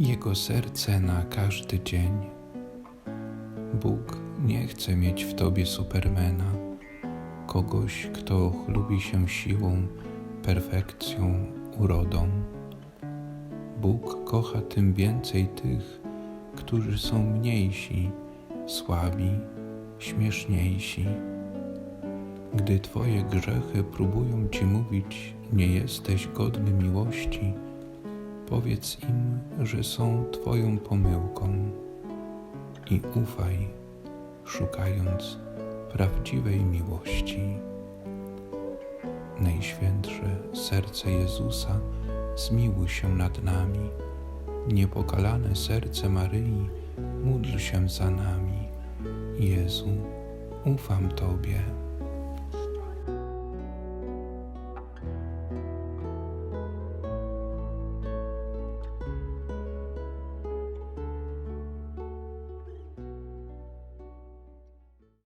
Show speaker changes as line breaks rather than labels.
Jego serce na każdy dzień. Bóg nie chce mieć w tobie supermena, kogoś, kto chlubi się siłą, perfekcją, urodą. Bóg kocha tym więcej tych, którzy są mniejsi, słabi, śmieszniejsi. Gdy Twoje grzechy próbują Ci mówić, nie jesteś godny miłości, powiedz im, że są Twoją pomyłką i ufaj, szukając prawdziwej miłości. Najświętsze serce Jezusa, zmiłuj się nad nami. Niepokalane serce Maryi, módl się za nami. Jezu, ufam Tobie.